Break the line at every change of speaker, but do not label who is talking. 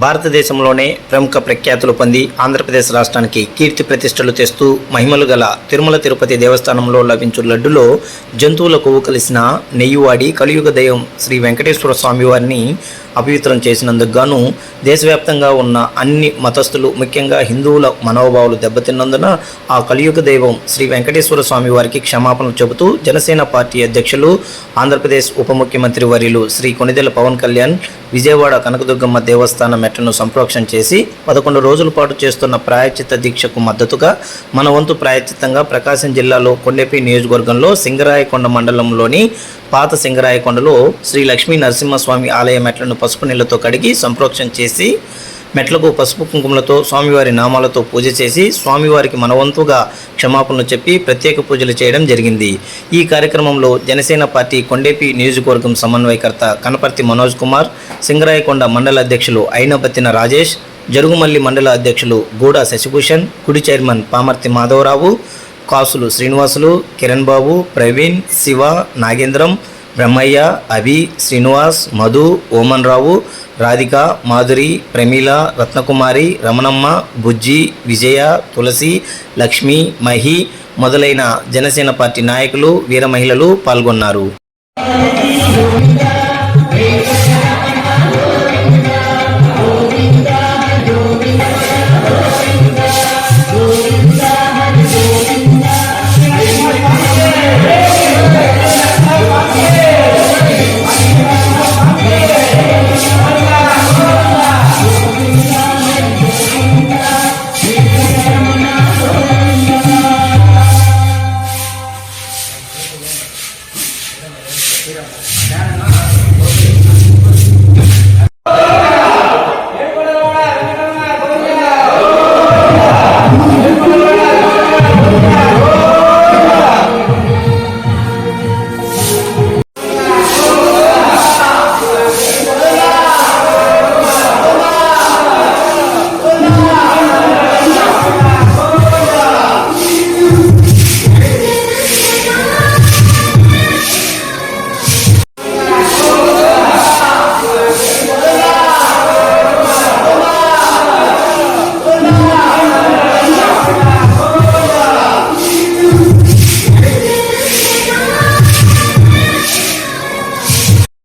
భారతదేశంలోనే ప్రముఖ ప్రఖ్యాతులు పొంది ఆంధ్రప్రదేశ్ రాష్ట్రానికి కీర్తి ప్రతిష్టలు తెస్తూ మహిమలు గల తిరుమల తిరుపతి దేవస్థానంలో లభించు లడ్డులో జంతువుల కొవ్వు కలిసిన నెయ్యి వాడి కలియుగ దైవం శ్రీ వెంకటేశ్వర స్వామి వారిని అపవిత్రం చేసినందుకు గాను దేశవ్యాప్తంగా ఉన్న అన్ని మతస్థులు ముఖ్యంగా హిందువుల మనోభావాలు దెబ్బతిన్నందున ఆ కలియుగ దైవం శ్రీ వెంకటేశ్వర స్వామి వారికి క్షమాపణలు చెబుతూ జనసేన పార్టీ అధ్యక్షులు ఆంధ్రప్రదేశ్ ఉప ముఖ్యమంత్రి వర్యులు శ్రీ కొనిదెల పవన్ కళ్యాణ్ విజయవాడ కనకదుర్గమ్మ దేవస్థాన మెట్లను సంప్రోక్షణ చేసి పదకొండు రోజుల పాటు చేస్తున్న ప్రాయచిత్త దీక్షకు మద్దతుగా మన వంతు ప్రాయచిత్తంగా ప్రకాశం జిల్లాలో కొండెపి నియోజకవర్గంలో సింగరాయకొండ మండలంలోని పాత సింగరాయకొండలో శ్రీ లక్ష్మీ నరసింహస్వామి ఆలయ మెట్లను పసుపు నీళ్ళతో కడిగి సంప్రోక్షణ చేసి మెట్లకు పసుపు కుంకుమలతో స్వామివారి నామాలతో పూజ చేసి స్వామివారికి మనవంతుగా క్షమాపణలు చెప్పి ప్రత్యేక పూజలు చేయడం జరిగింది. ఈ కార్యక్రమంలో జనసేన పార్టీ కొండేపి నియోజకవర్గం సమన్వయకర్త కనపర్తి మనోజ్ కుమార్ సింగరాయకొండ మండల అధ్యక్షులు అయినబత్తిన రాజేష్ జరుగుమల్లి మండల అధ్యక్షులు గూడ శశిభూషణ్ కుడి చైర్మన్ పామర్తి మాధవరావు కాసులు శ్రీనివాసులు కిరణ్ బాబు ప్రవీణ్ శివ నాగేంద్రం బ్రహ్మయ్య అభి శ్రీనివాస్ మధు ఓమన్ రావు రాధిక మాధురి ప్రమీల రత్నకుమారి రమణమ్మ బుజ్జి విజయ తులసి లక్ష్మి మహి మొదలైన జనసేన పార్టీ నాయకులు వీర మహిళలు పాల్గొన్నారు.
Cara, não.